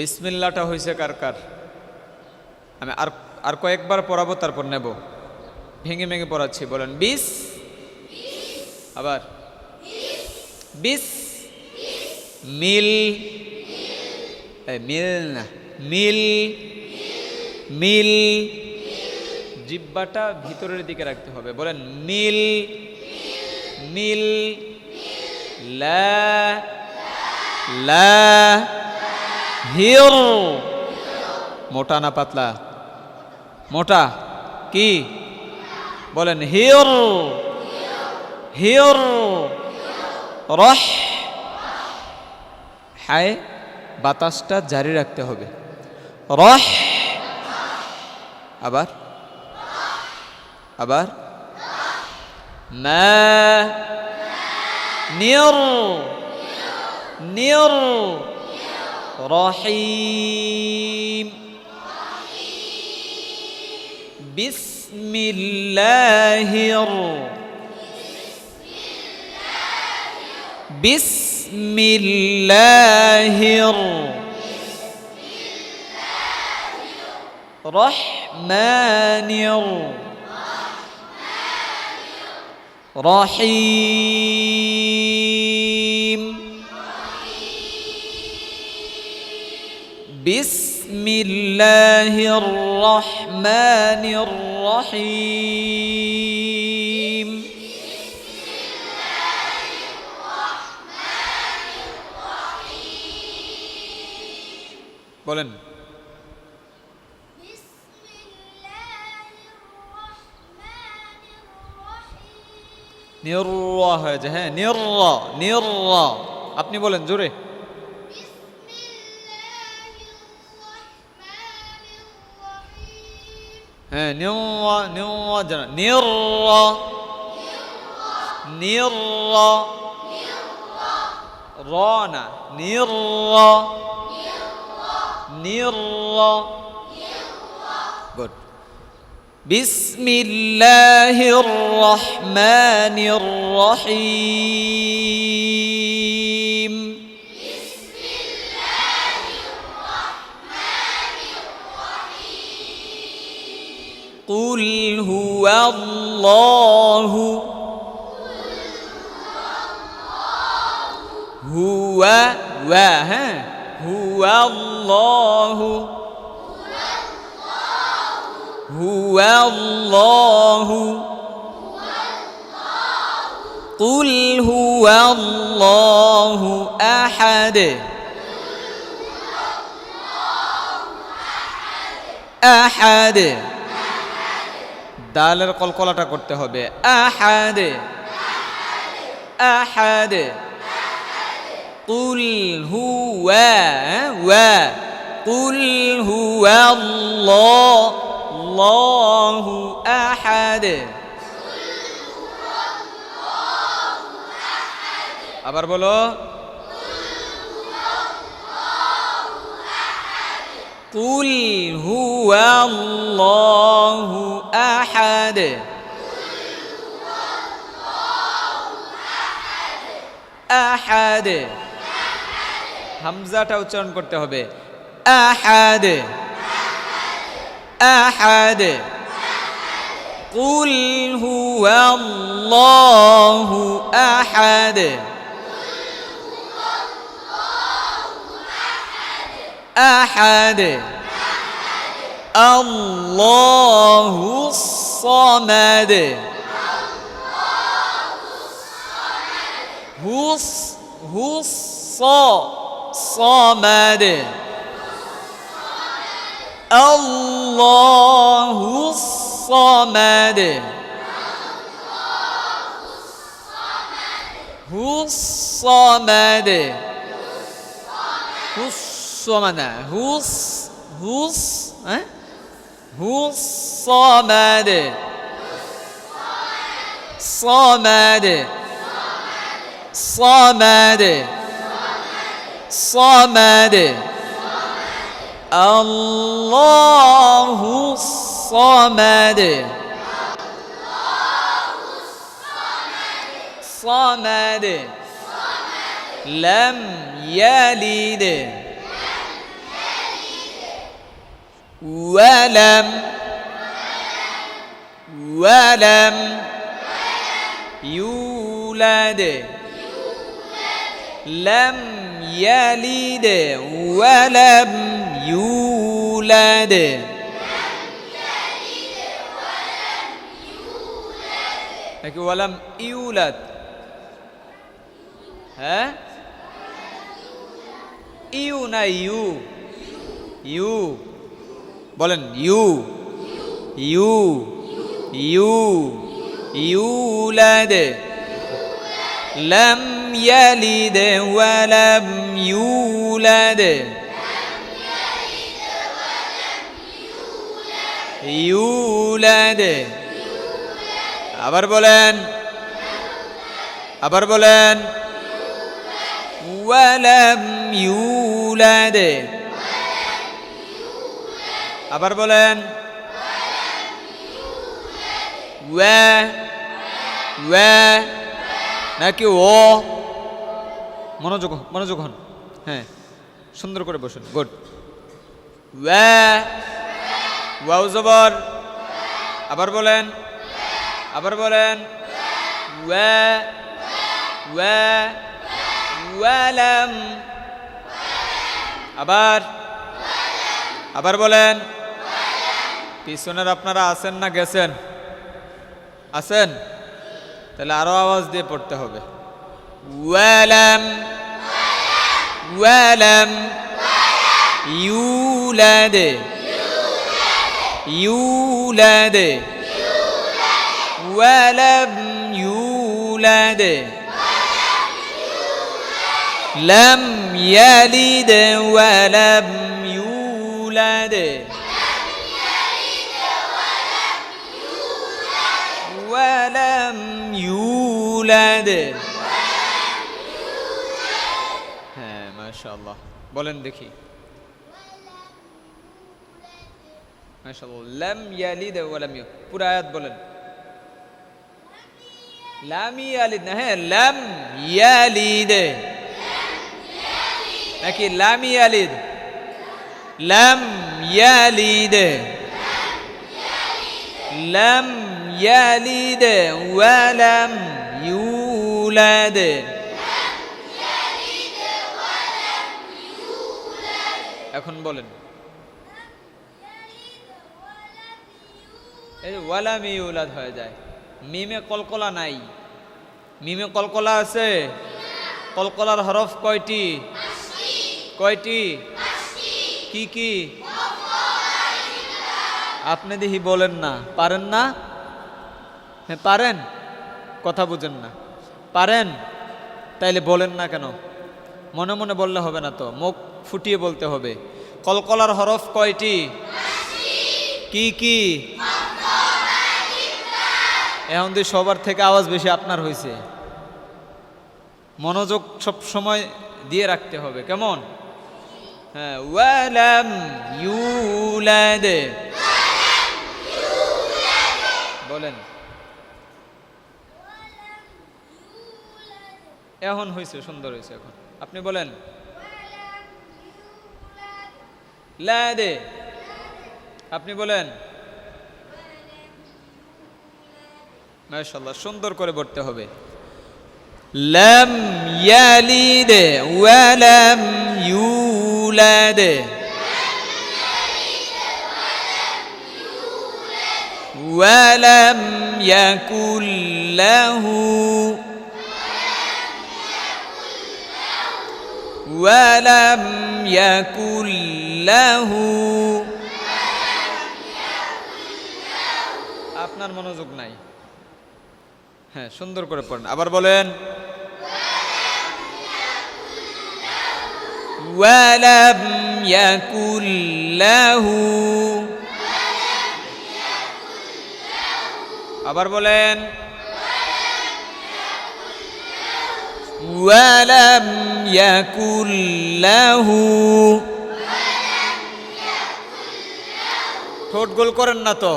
বিসমিল্লাটা হয়েছে কার কার? আমি আর আর কয়েকবার পড়াবো, তারপর নেব। ভেঙে ভেঙে পড়াচ্ছি, বলেন, বিস? আবার? বিস? মিল? মিল না, মিল? মিল? জিব্বাটা ভিতরের দিকে রাখতে হবে, বলেন, মিল? মিল? লা? লা? হির মোটা না পাতলা? মোটা। কি? বলেন হির হির রহ। হায়, বাতাসটা জারি রাখতে হবে। রহ। আবার? আবার? নিয়র নির رحيم. بسم الله بسم الله رحمن بسم الله الرحمن الرحيم বলেন بسم الله الرحمن الرحيم নির্রা হয়েছে হ্যাঁ নির্রা নির্রা আপনি বলেন জোরে نر نر نر نر رانا نر نر good. بسم الله الرحمن الرحيم قل هو الله هو و ها هو الله هو الله قل هو الله أحد أحد দালের কলকলাটা করতে হবে আহাদ আহাদ قل هو و قل هو الله الله أحد আবার বলো কুল হুয়াল্লাহু আহাদ আহাদ হামজাটা উচ্চারণ করতে হবে. আহাদ আহাদ কুল হুয়াল্লাহু আহাদ أحد أحد الله الصمد هو الص- هو الص- صمد الله الصمد هو الصمد هو الصمد Somede. Hus, hus, he? Hus samedi. Samedi. Samedi. Samedi. Allahu samedi. Samedi. Samedi. Lem yelidi. ولم ولم يولد لم يلد ولم يولد لكن ولم يولد. ها؟ يو يو. বলেন ইউ ইউ ইউ ইউলাদ لم يلد ولم يولد يولد আবার বলেন আবার বলেন ولم يولد আবার বলেন নাকি ও? মনোযোগ মনোযোগ হন। হ্যাঁ সুন্দর করে বসুন। গুড। ওয়া, ওয়াও জবর। আবার বলেন আবার বলেন আবার আবার বলেন পিছনের আপনারা আছেন না গেছেন আছেন তাহলে আরো আওয়াজ দিয়ে পড়তে হবে ওয়ালাম ওয়ালাম ইউলাদ ইউলাদ ولم يولد لم يلد ولم يولد ولم يولد হ্যাঁ মাশাআল্লাহ বলেন দেখি মাশাআল্লাহ লাম ইয়ালিদ ওয়া লাম ইউ পুরো আয়াত বলেন লাম ইয়ালিদ না হ্যাঁ লাম ইয়ালিদ নাকি লাম ইয়ালিদ লাম ইয়ালিদ লাম ওয়া লাম ইউলাদ এখন বলেন। এই ওয়ালাম ইউলাদ হয়ে যায়। মিমে কলকলা নাই। মিমে কলকলা আছে? কলকলার হরফ কয়টি? কয়টি? কি কি? আপনি দেখি বলেন না। পারেন না? হ্যাঁ পারেন। কথা বুঝেন না। পারেন। তাইলে বলেন না কেন? মনে মনে বললে হবে না তো? মুখ ফুটিয়ে বলতে হবে। কলকলার হরফ কয়টি? কি কি? এখন দিয়ে সবার থেকে আওয়াজ বেশি আপনার হয়েছে মনোযোগ সব সময় দিয়ে রাখতে হবে। কেমন? হ্যাঁ বলেন। এখন হয়েছে সুন্দর হয়েছে এখন। আপনি বলেন। লাদে আপনি বলেন। মাশাল্লাহ সুন্দর করে পড়তে হবে। লাম ইয়ালিদে ওয়ালাম ইউলাদে। ওয়ালাম ইয়াকুল লাহু। ولم يكن له আপনার মনোযোগ নাই হ্যাঁ সুন্দর করে পড়েন আবার বলেন ولم يكن له আবার বলেন ولم يكن له ঠোঁট গোল করেন না তো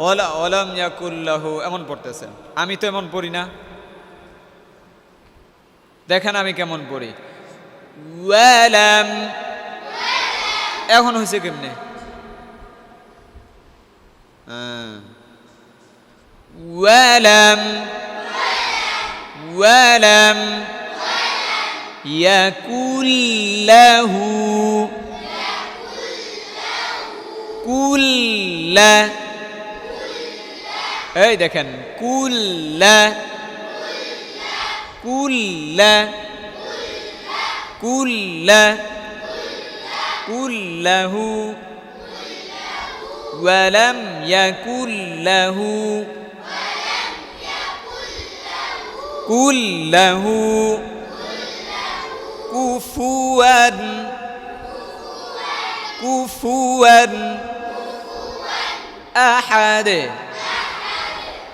ওলা ওলাম ইয়াকুল্লাহু এমন পড়তেছেন আমি তো এমন পড়ি না দেখেন আমি কেমন পড়ি ওয়ালাম এখন হয়েছে কেমনে হ্যাঁ। ওয়ালাম يكن له كل اي ده كان كل كل كل كله ولم يكن له كله كفوا كفوا أحد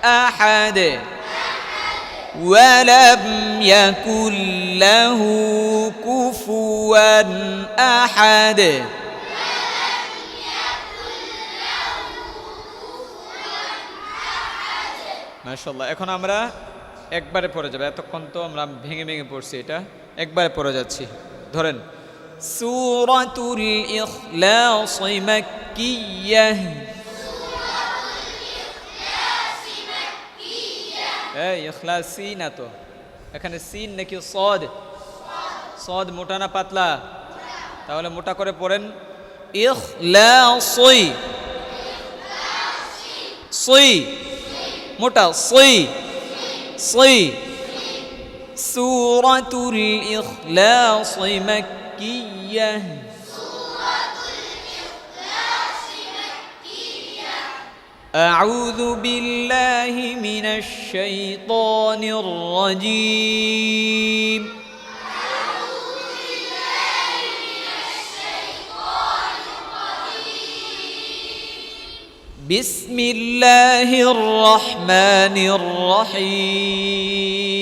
أحد ولم يكن له كفوا أحد মাশাল্লাহ এখন আমরা একবারে পড়ে যাবো এতক্ষণ তো আমরা ভেঙে ভেঙে পড়ছি এটা একবারে পড়ে যাচ্ছি। ধরেন সিন তো। এখানে সিন নাকি সদ? সদ মোটা না পাতলা? তাহলে মোটা করে পড়েন। ইখলাসই সই। মোটা, সই। সই। سورة الإخلاص مكية. أعوذ بالله من الشيطان الرجيم. أعوذ بالله من الشيطان الرجيم بسم الله الرحمن الرحيم.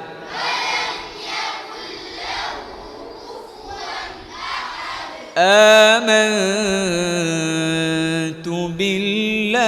آمنت بالله